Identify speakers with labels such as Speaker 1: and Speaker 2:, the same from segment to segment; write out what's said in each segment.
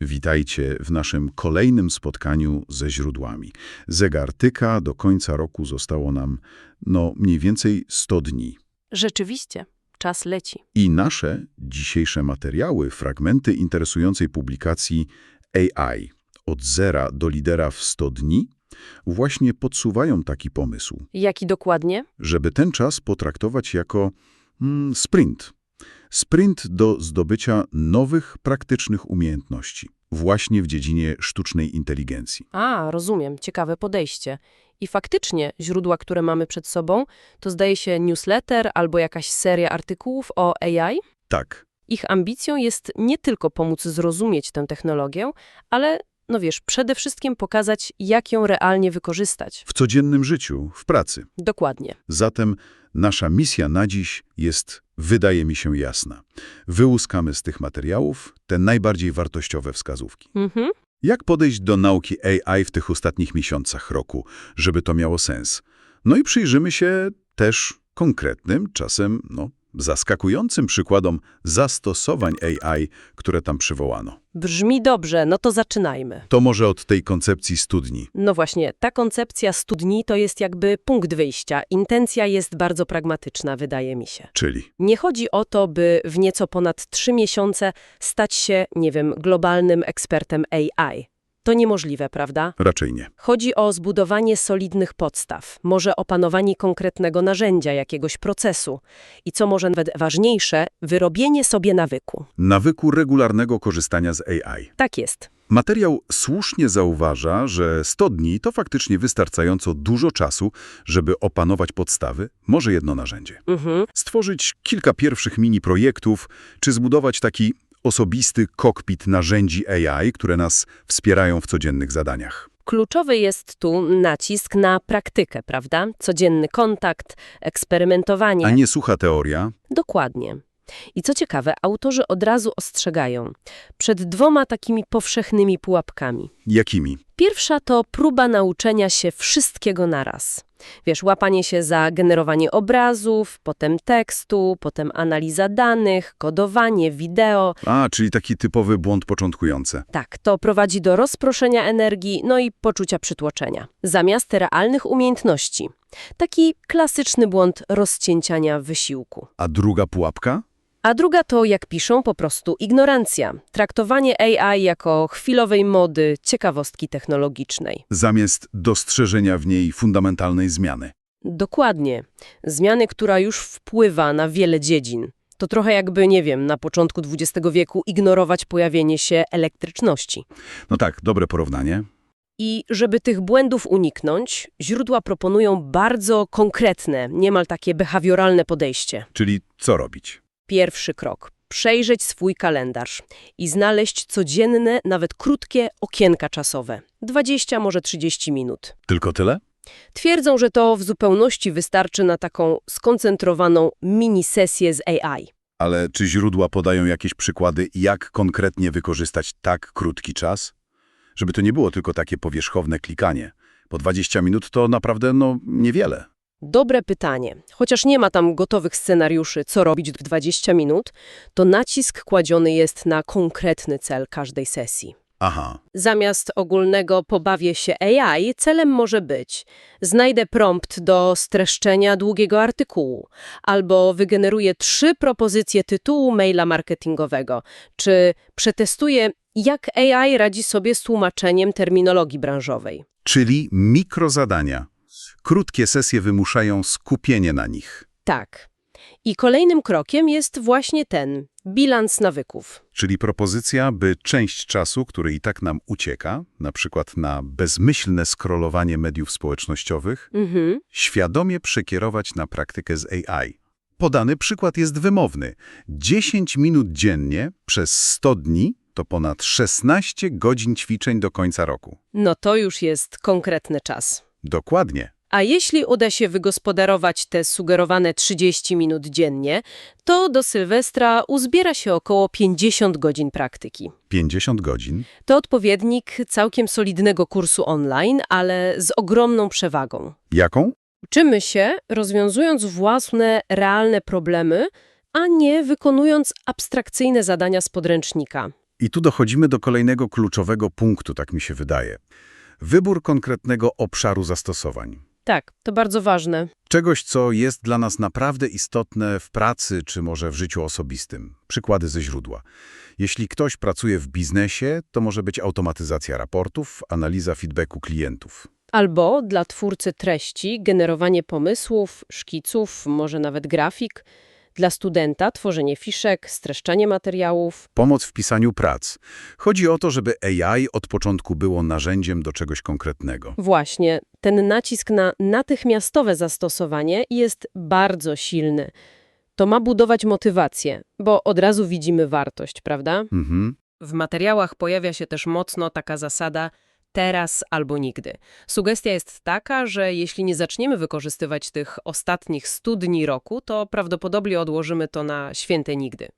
Speaker 1: Witajcie w naszym kolejnym spotkaniu ze źródłami. Zegar tyka, do końca roku zostało nam, no, mniej więcej 100 dni.
Speaker 2: Rzeczywiście, czas leci.
Speaker 1: I nasze dzisiejsze materiały, fragmenty interesującej publikacji AI od zera do lidera w 100 dni, właśnie podsuwają taki pomysł,
Speaker 2: Jaki dokładnie?
Speaker 1: żeby ten czas potraktować jako mm, sprint. Sprint do zdobycia nowych, praktycznych umiejętności, właśnie w dziedzinie sztucznej inteligencji.
Speaker 2: A, rozumiem, ciekawe podejście. I faktycznie źródła, które mamy przed sobą, to zdaje się newsletter albo jakaś seria artykułów o AI.
Speaker 1: Tak,
Speaker 2: Ich ambicją jest nie tylko pomóc zrozumieć tę technologię, ale, no wiesz, przede wszystkim pokazać, jak ją realnie wykorzystać.
Speaker 1: w codziennym życiu, w pracy.
Speaker 2: Dokładnie.
Speaker 1: Zatem nasza misja na dziś jest, wydaje mi się, jasna. Wyłuskamy z tych materiałów te najbardziej wartościowe wskazówki.
Speaker 2: Mhm.
Speaker 1: Jak podejść do nauki AI w tych ostatnich miesiącach roku, żeby to miało sens? No i przyjrzymy się też konkretnym, czasem no, zaskakującym przykładom zastosowań AI, które tam przywołano.
Speaker 2: Brzmi dobrze, no to zaczynajmy.
Speaker 1: To może od tej koncepcji studni.
Speaker 2: No właśnie, ta koncepcja studni to jest jakby punkt wyjścia. Intencja jest bardzo pragmatyczna, wydaje mi się.
Speaker 1: Czyli
Speaker 2: Nie chodzi o to, by w nieco ponad trzy miesiące stać się, nie wiem, globalnym ekspertem AI. To niemożliwe, prawda?
Speaker 1: raczej nie.
Speaker 2: Chodzi o zbudowanie solidnych podstaw, może opanowanie konkretnego narzędzia, jakiegoś procesu i co może nawet ważniejsze, wyrobienie sobie nawyku.
Speaker 1: Nawyku regularnego korzystania z AI.
Speaker 2: Tak jest.
Speaker 1: Materiał słusznie zauważa, że 100 dni to faktycznie wystarczająco dużo czasu, żeby opanować podstawy, może jedno narzędzie.
Speaker 2: Mhm.
Speaker 1: Stworzyć kilka pierwszych mini projektów, czy zbudować taki osobisty kokpit narzędzi AI, które nas wspierają w codziennych zadaniach.
Speaker 2: Kluczowy jest tu nacisk na praktykę, prawda? Codzienny kontakt, eksperymentowanie.
Speaker 1: A nie sucha teoria,
Speaker 2: Dokładnie. I co ciekawe, autorzy od razu ostrzegają przed dwoma takimi powszechnymi pułapkami.
Speaker 1: jakimi?
Speaker 2: Pierwsza to próba nauczenia się wszystkiego naraz. Wiesz, łapanie się za generowanie obrazów, potem tekstu, potem analiza danych, kodowanie, wideo.
Speaker 1: A, czyli taki typowy błąd początkujący.
Speaker 2: Tak, to prowadzi do rozproszenia energii, no i poczucia przytłoczenia. Zamiast realnych umiejętności. Taki klasyczny błąd rozcięciania wysiłku.
Speaker 1: A druga pułapka?
Speaker 2: A druga to, jak piszą, po prostu ignorancja. Traktowanie AI jako chwilowej mody, ciekawostki technologicznej.
Speaker 1: Zamiast dostrzeżenia w niej fundamentalnej zmiany.
Speaker 2: Dokładnie. Zmiany, która już wpływa na wiele dziedzin. To trochę jakby, nie wiem, na początku XX wieku ignorować pojawienie się elektryczności.
Speaker 1: No tak, dobre porównanie.
Speaker 2: I żeby tych błędów uniknąć, źródła proponują bardzo konkretne, niemal takie behawioralne podejście.
Speaker 1: Czyli co robić?
Speaker 2: Pierwszy krok. Przejrzeć swój kalendarz i znaleźć codzienne, nawet krótkie okienka czasowe. 20, może 30 minut.
Speaker 1: Tylko tyle?
Speaker 2: Twierdzą, że to w zupełności wystarczy na taką skoncentrowaną mini-sesję z AI.
Speaker 1: Ale czy źródła podają jakieś przykłady, jak konkretnie wykorzystać tak krótki czas? Żeby to nie było tylko takie powierzchowne klikanie. Po 20 minut to naprawdę, no, niewiele.
Speaker 2: Dobre pytanie. Chociaż nie ma tam gotowych scenariuszy, co robić w 20 minut, to nacisk kładziony jest na konkretny cel każdej sesji.
Speaker 1: Aha,
Speaker 2: Zamiast ogólnego pobawię się AI, celem może być znajdę prompt do streszczenia długiego artykułu, albo wygeneruję trzy propozycje tytułu maila marketingowego, czy przetestuję, jak AI radzi sobie z tłumaczeniem terminologii branżowej.
Speaker 1: czyli mikrozadania. Krótkie sesje wymuszają skupienie na nich.
Speaker 2: Tak. I kolejnym krokiem jest właśnie ten bilans nawyków.
Speaker 1: Czyli propozycja, by część czasu, który i tak nam ucieka, na przykład na bezmyślne scrollowanie mediów społecznościowych,
Speaker 2: Mhm.
Speaker 1: świadomie przekierować na praktykę z AI. Podany przykład jest wymowny. 10 minut dziennie przez 100 dni to ponad 16 godzin ćwiczeń do końca roku.
Speaker 2: No to już jest konkretny czas.
Speaker 1: Dokładnie.
Speaker 2: A jeśli uda się wygospodarować te sugerowane 30 minut dziennie, to do Sylwestra uzbiera się około 50 godzin praktyki.
Speaker 1: 50 godzin.
Speaker 2: To odpowiednik całkiem solidnego kursu online, ale z ogromną przewagą.
Speaker 1: Jaką?
Speaker 2: Uczymy się, rozwiązując własne, realne problemy, a nie wykonując abstrakcyjne zadania z podręcznika.
Speaker 1: I tu dochodzimy do kolejnego kluczowego punktu, tak mi się wydaje. Wybór konkretnego obszaru zastosowań.
Speaker 2: Tak, to bardzo ważne.
Speaker 1: Czegoś, co jest dla nas naprawdę istotne w pracy czy może w życiu osobistym. Przykłady ze źródła. Jeśli ktoś pracuje w biznesie, to może być automatyzacja raportów, analiza feedbacku klientów.
Speaker 2: Albo dla twórcy treści generowanie pomysłów, szkiców, może nawet grafik. Dla studenta tworzenie fiszek, streszczanie materiałów.
Speaker 1: Pomoc w pisaniu prac. Chodzi o to, żeby AI od początku było narzędziem do czegoś konkretnego.
Speaker 2: Właśnie, ten nacisk na natychmiastowe zastosowanie jest bardzo silny. To ma budować motywację, bo od razu widzimy wartość, prawda?
Speaker 1: Mhm.
Speaker 2: W materiałach pojawia się też mocno taka zasada teraz albo nigdy. Sugestia jest taka, że jeśli nie zaczniemy wykorzystywać tych ostatnich 100 dni roku, to prawdopodobnie odłożymy to na święte nigdy.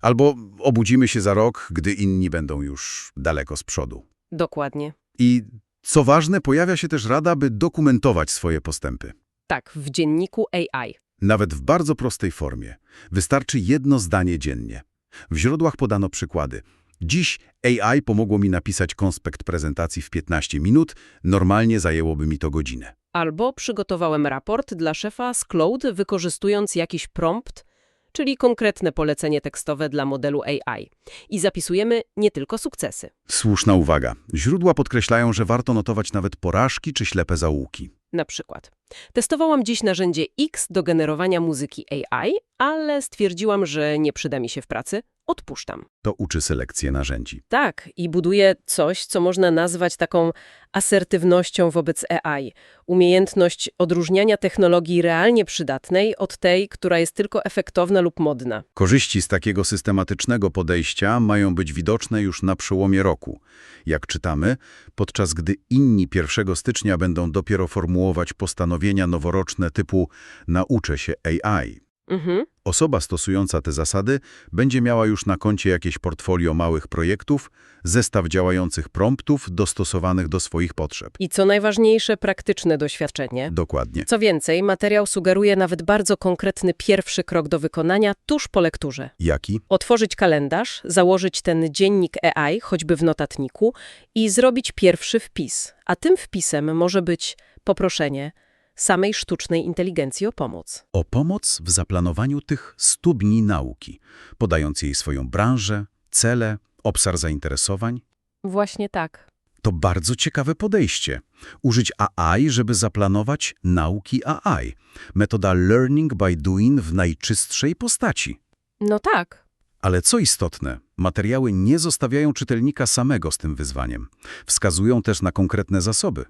Speaker 1: Albo obudzimy się za rok, gdy inni będą już daleko z przodu.
Speaker 2: Dokładnie.
Speaker 1: I co ważne, pojawia się też rada, by dokumentować swoje postępy.
Speaker 2: Tak, w dzienniku AI.
Speaker 1: Nawet w bardzo prostej formie. Wystarczy jedno zdanie dziennie. W źródłach podano przykłady. Dziś AI pomogło mi napisać konspekt prezentacji w 15 minut, normalnie zajęłoby mi to godzinę.
Speaker 2: Albo przygotowałem raport dla szefa z Cloud, wykorzystując jakiś prompt, czyli konkretne polecenie tekstowe dla modelu AI. I zapisujemy nie tylko sukcesy.
Speaker 1: Słuszna uwaga. Źródła podkreślają, że warto notować nawet porażki czy ślepe zaułki.
Speaker 2: Na przykład. Testowałam dziś narzędzie X do generowania muzyki AI, ale stwierdziłam, że nie przyda mi się w pracy. Odpuszczam.
Speaker 1: To uczy selekcję narzędzi.
Speaker 2: Tak, i buduje coś, co można nazwać taką asertywnością wobec AI. Umiejętność odróżniania technologii realnie przydatnej od tej, która jest tylko efektowna lub modna.
Speaker 1: Korzyści z takiego systematycznego podejścia mają być widoczne już na przełomie roku. Jak czytamy, podczas gdy inni 1 stycznia będą dopiero formułować postanowienia noworoczne typu nauczę się AI.
Speaker 2: Mhm.
Speaker 1: Osoba stosująca te zasady będzie miała już na koncie jakieś portfolio małych projektów, zestaw działających promptów dostosowanych do swoich potrzeb.
Speaker 2: I co najważniejsze, praktyczne doświadczenie.
Speaker 1: Dokładnie.
Speaker 2: Co więcej, materiał sugeruje nawet bardzo konkretny pierwszy krok do wykonania tuż po lekturze.
Speaker 1: Jaki?
Speaker 2: Otworzyć kalendarz, założyć ten dziennik AI, choćby w notatniku, i zrobić pierwszy wpis. A tym wpisem może być poproszenie samej sztucznej inteligencji o pomoc.
Speaker 1: O pomoc w zaplanowaniu tych 100 dni nauki, podając jej swoją branżę, cele, obszar zainteresowań.
Speaker 2: Właśnie tak.
Speaker 1: To bardzo ciekawe podejście. Użyć AI, żeby zaplanować nauki AI. Metoda learning by doing w najczystszej postaci.
Speaker 2: No tak.
Speaker 1: Ale co istotne, materiały nie zostawiają czytelnika samego z tym wyzwaniem. Wskazują też na konkretne zasoby.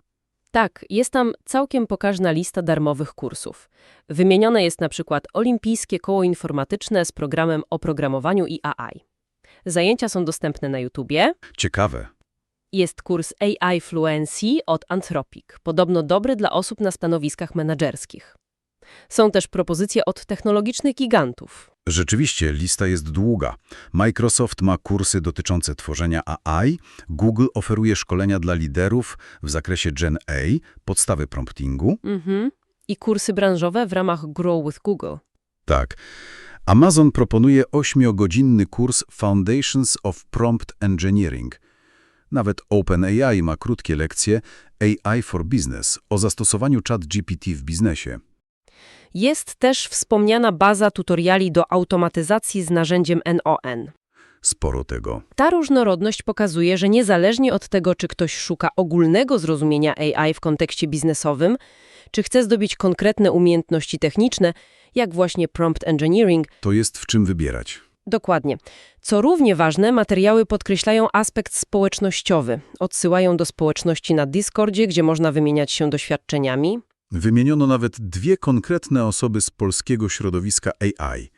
Speaker 2: Tak, jest tam całkiem pokaźna lista darmowych kursów. Wymienione jest na przykład Olimpijskie Koło Informatyczne z programem o programowaniu i AI. Zajęcia są dostępne na YouTubie.
Speaker 1: Ciekawe.
Speaker 2: Jest kurs AI Fluency od Anthropic, podobno dobry dla osób na stanowiskach menedżerskich. Są też propozycje od technologicznych gigantów.
Speaker 1: Rzeczywiście, lista jest długa. Microsoft ma kursy dotyczące tworzenia AI, Google oferuje szkolenia dla liderów w zakresie Gen A, podstawy promptingu.
Speaker 2: Mhm. I kursy branżowe w ramach Grow with Google.
Speaker 1: Tak. Amazon proponuje 8-godzinny kurs Foundations of Prompt Engineering. Nawet OpenAI ma krótkie lekcje AI for Business o zastosowaniu ChatGPT w biznesie.
Speaker 2: Jest też wspomniana baza tutoriali do automatyzacji z narzędziem NON.
Speaker 1: Sporo tego.
Speaker 2: Ta różnorodność pokazuje, że niezależnie od tego, czy ktoś szuka ogólnego zrozumienia AI w kontekście biznesowym, czy chce zdobyć konkretne umiejętności techniczne, jak właśnie prompt engineering,
Speaker 1: To jest w czym wybierać.
Speaker 2: dokładnie. Co równie ważne, materiały podkreślają aspekt społecznościowy. Odsyłają do społeczności na Discordzie, gdzie można wymieniać się doświadczeniami.
Speaker 1: Wymieniono nawet dwie konkretne osoby z polskiego środowiska AI.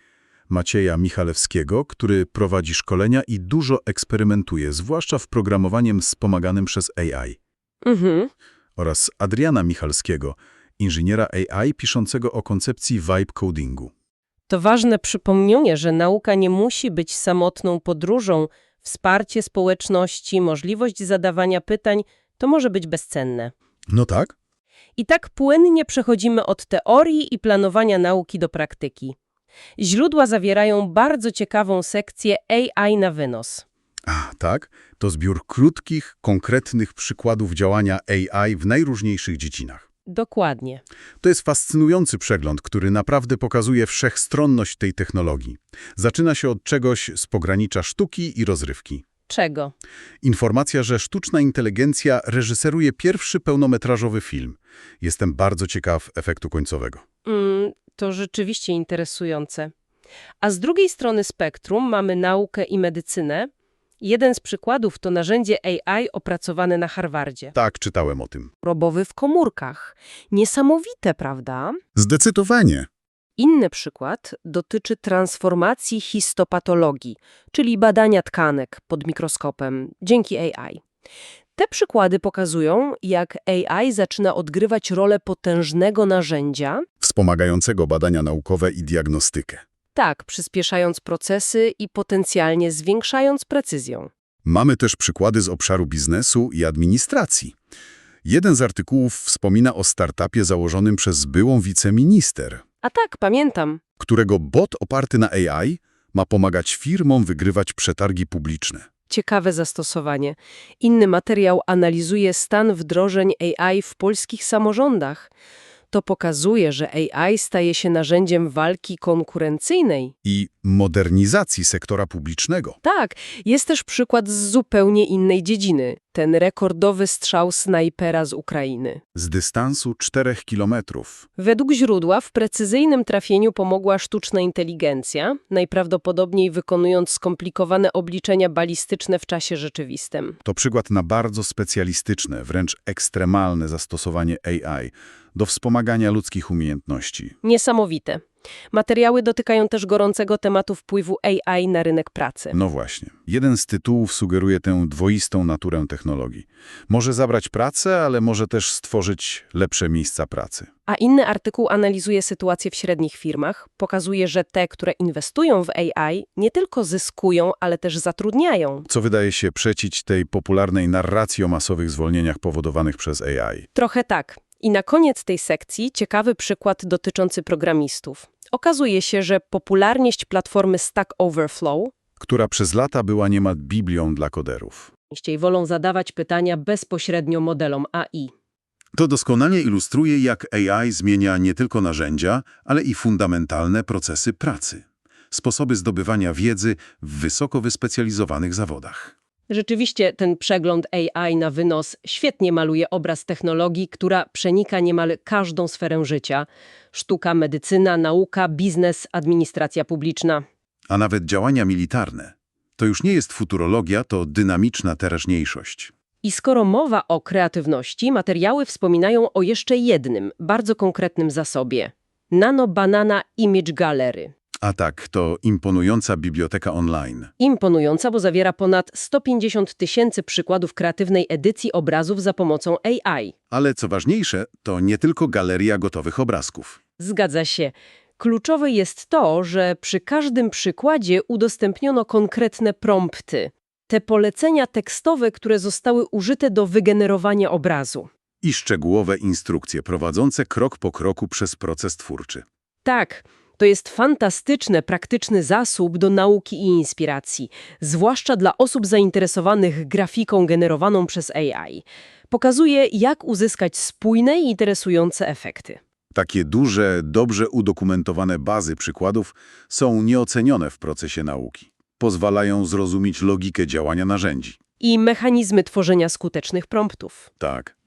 Speaker 1: Macieja Michalewskiego, który prowadzi szkolenia i dużo eksperymentuje, zwłaszcza w programowaniem wspomaganym przez AI.
Speaker 2: Mhm.
Speaker 1: oraz Adriana Michalskiego, inżyniera AI piszącego o koncepcji vibe codingu.
Speaker 2: To ważne przypomnienie, że nauka nie musi być samotną podróżą. Wsparcie społeczności, możliwość zadawania pytań to może być bezcenne.
Speaker 1: No tak?
Speaker 2: I tak płynnie przechodzimy od teorii i planowania nauki do praktyki. Źródła zawierają bardzo ciekawą sekcję AI na wynos.
Speaker 1: A, tak? To zbiór krótkich, konkretnych przykładów działania AI w najróżniejszych dziedzinach.
Speaker 2: Dokładnie.
Speaker 1: To jest fascynujący przegląd, który naprawdę pokazuje wszechstronność tej technologii. Zaczyna się od czegoś z pogranicza sztuki i rozrywki.
Speaker 2: Czego?
Speaker 1: Informacja, że sztuczna inteligencja reżyseruje pierwszy pełnometrażowy film. Jestem bardzo ciekaw efektu końcowego.
Speaker 2: Mm, to rzeczywiście interesujące. A z drugiej strony spektrum mamy naukę i medycynę. Jeden z przykładów to narzędzie AI opracowane na Harvardzie.
Speaker 1: Tak, czytałem o tym.
Speaker 2: Robowy w komórkach. Niesamowite, prawda?
Speaker 1: Zdecydowanie.
Speaker 2: Inny przykład dotyczy transformacji histopatologii, czyli badania tkanek pod mikroskopem dzięki AI. Te przykłady pokazują, jak AI zaczyna odgrywać rolę potężnego narzędzia,
Speaker 1: Wspomagającego badania naukowe i diagnostykę.
Speaker 2: tak przyspieszając procesy i potencjalnie zwiększając precyzję.
Speaker 1: Mamy też przykłady z obszaru biznesu i administracji. Jeden z artykułów wspomina o startupie założonym przez byłą wiceminister,
Speaker 2: A tak, pamiętam.
Speaker 1: którego bot oparty na AI ma pomagać firmom wygrywać przetargi publiczne.
Speaker 2: Ciekawe zastosowanie. Inny materiał analizuje stan wdrożeń AI w polskich samorządach. To pokazuje, że AI staje się narzędziem walki konkurencyjnej.
Speaker 1: I modernizacji sektora publicznego.
Speaker 2: Tak, jest też przykład z zupełnie innej dziedziny. Ten rekordowy strzał snajpera z Ukrainy.
Speaker 1: Z dystansu 4 kilometrów.
Speaker 2: Według źródła w precyzyjnym trafieniu pomogła sztuczna inteligencja, najprawdopodobniej wykonując skomplikowane obliczenia balistyczne w czasie rzeczywistym.
Speaker 1: To przykład na bardzo specjalistyczne, wręcz ekstremalne zastosowanie AI do wspomagania ludzkich umiejętności.
Speaker 2: Niesamowite. Materiały dotykają też gorącego tematu wpływu AI na rynek pracy.
Speaker 1: No właśnie. Jeden z tytułów sugeruje tę dwoistą naturę technologii. Może zabrać pracę, ale może też stworzyć lepsze miejsca pracy.
Speaker 2: A inny artykuł analizuje sytuację w średnich firmach. Pokazuje, że te, które inwestują w AI, nie tylko zyskują, ale też zatrudniają.
Speaker 1: Co wydaje się przecić tej popularnej narracji o masowych zwolnieniach powodowanych przez AI.
Speaker 2: Trochę tak. I na koniec tej sekcji ciekawy przykład dotyczący programistów. Okazuje się, że popularność platformy Stack Overflow
Speaker 1: która przez lata była niemal biblią dla koderów.
Speaker 2: częściej wolą zadawać pytania bezpośrednio modelom AI.
Speaker 1: To doskonale ilustruje, jak AI zmienia nie tylko narzędzia, ale i fundamentalne procesy pracy. Sposoby zdobywania wiedzy w wysoko wyspecjalizowanych zawodach.
Speaker 2: Rzeczywiście ten przegląd AI na wynos świetnie maluje obraz technologii, która przenika niemal każdą sferę życia. Sztuka, medycyna, nauka, biznes, administracja publiczna.
Speaker 1: A nawet działania militarne. To już nie jest futurologia, to dynamiczna teraźniejszość.
Speaker 2: I skoro mowa o kreatywności, materiały wspominają o jeszcze jednym, bardzo konkretnym zasobie. Nano Banana Image Gallery.
Speaker 1: A tak, to imponująca biblioteka online.
Speaker 2: Imponująca, bo zawiera ponad 150 tysięcy przykładów kreatywnej edycji obrazów za pomocą AI.
Speaker 1: Ale co ważniejsze, to nie tylko galeria gotowych obrazków.
Speaker 2: Zgadza się. Kluczowe jest to, że przy każdym przykładzie udostępniono konkretne prompty. Te polecenia tekstowe, które zostały użyte do wygenerowania obrazu.
Speaker 1: I szczegółowe instrukcje prowadzące krok po kroku przez proces twórczy.
Speaker 2: Tak, to jest fantastyczny, praktyczny zasób do nauki i inspiracji, zwłaszcza dla osób zainteresowanych grafiką generowaną przez AI. Pokazuje, jak uzyskać spójne i interesujące efekty.
Speaker 1: Takie duże, dobrze udokumentowane bazy przykładów są nieocenione w procesie nauki. Pozwalają zrozumieć logikę działania narzędzi.
Speaker 2: I mechanizmy tworzenia skutecznych promptów.
Speaker 1: Tak.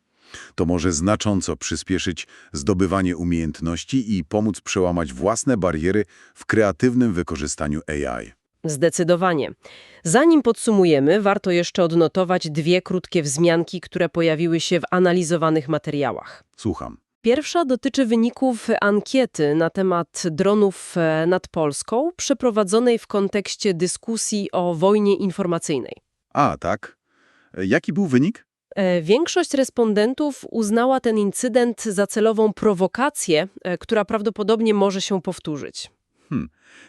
Speaker 1: To może znacząco przyspieszyć zdobywanie umiejętności i pomóc przełamać własne bariery w kreatywnym wykorzystaniu AI.
Speaker 2: Zdecydowanie. Zanim podsumujemy, warto jeszcze odnotować dwie krótkie wzmianki, które pojawiły się w analizowanych materiałach.
Speaker 1: Słucham.
Speaker 2: Pierwsza dotyczy wyników ankiety na temat dronów e, nad Polską, przeprowadzonej w kontekście dyskusji o wojnie informacyjnej.
Speaker 1: A, tak. E, Jaki był wynik?
Speaker 2: E, Większość respondentów uznała ten incydent za celową prowokację, e, która prawdopodobnie może się powtórzyć.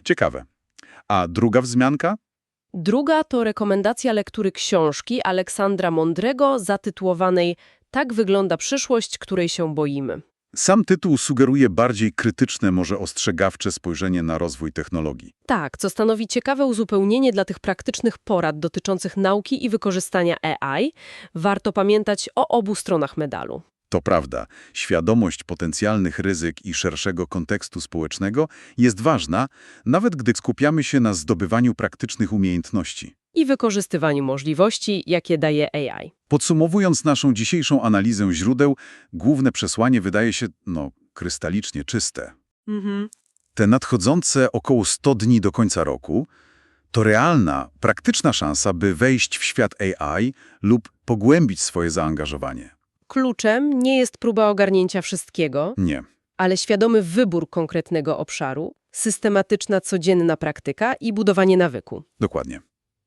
Speaker 1: Ciekawe. A druga wzmianka?
Speaker 2: Druga to rekomendacja lektury książki Aleksandra Mądrego zatytułowanej Tak wygląda przyszłość, której się boimy.
Speaker 1: Sam tytuł sugeruje bardziej krytyczne, może ostrzegawcze spojrzenie na rozwój technologii.
Speaker 2: Tak, co stanowi ciekawe uzupełnienie dla tych praktycznych porad dotyczących nauki i wykorzystania AI. Warto pamiętać o obu stronach medalu.
Speaker 1: To prawda, świadomość potencjalnych ryzyk i szerszego kontekstu społecznego jest ważna, nawet gdy skupiamy się na zdobywaniu praktycznych umiejętności.
Speaker 2: I wykorzystywaniu możliwości, jakie daje AI.
Speaker 1: Podsumowując naszą dzisiejszą analizę źródeł, główne przesłanie wydaje się, no, krystalicznie czyste.
Speaker 2: Mhm.
Speaker 1: Te nadchodzące około 100 dni do końca roku to realna, praktyczna szansa, by wejść w świat AI lub pogłębić swoje zaangażowanie.
Speaker 2: Kluczem nie jest próba ogarnięcia wszystkiego,
Speaker 1: Nie.
Speaker 2: ale świadomy wybór konkretnego obszaru, systematyczna codzienna praktyka i budowanie nawyku.
Speaker 1: Dokładnie.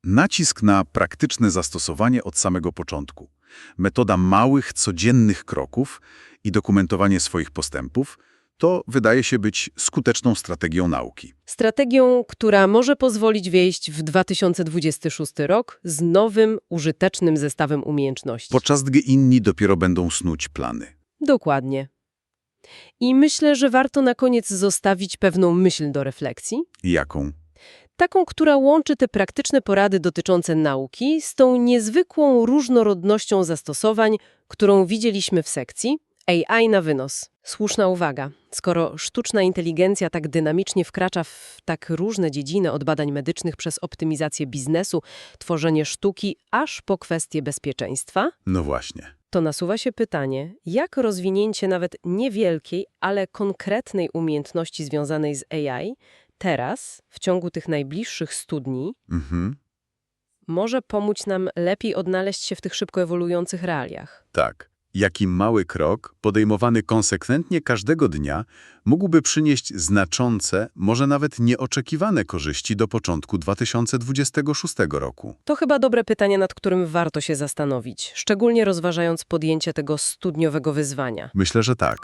Speaker 1: Nacisk na praktyczne zastosowanie od samego początku. Metoda małych, codziennych kroków i dokumentowanie swoich postępów to wydaje się być skuteczną strategią nauki.
Speaker 2: Strategią, która może pozwolić wejść w 2026 rok z nowym, użytecznym zestawem umiejętności.
Speaker 1: Podczas gdy inni dopiero będą snuć plany.
Speaker 2: Dokładnie. I myślę, że warto na koniec zostawić pewną myśl do refleksji.
Speaker 1: Jaką?
Speaker 2: Taką, która łączy te praktyczne porady dotyczące nauki z tą niezwykłą różnorodnością zastosowań, którą widzieliśmy w sekcji AI na wynos. Słuszna uwaga. Skoro sztuczna inteligencja tak dynamicznie wkracza w tak różne dziedziny od badań medycznych przez optymizację biznesu, tworzenie sztuki, aż po kwestie bezpieczeństwa,
Speaker 1: No właśnie.
Speaker 2: to nasuwa się pytanie, jak rozwinięcie nawet niewielkiej, ale konkretnej umiejętności związanej z AI teraz, w ciągu tych najbliższych studni,
Speaker 1: Mhm.
Speaker 2: może pomóc nam lepiej odnaleźć się w tych szybko ewoluujących realiach.
Speaker 1: Tak. Jaki mały krok, podejmowany konsekwentnie każdego dnia, mógłby przynieść znaczące, może nawet nieoczekiwane korzyści do początku 2026 roku?
Speaker 2: To chyba dobre pytanie, nad którym warto się zastanowić, szczególnie rozważając podjęcie tego studniowego wyzwania.
Speaker 1: Myślę, że tak.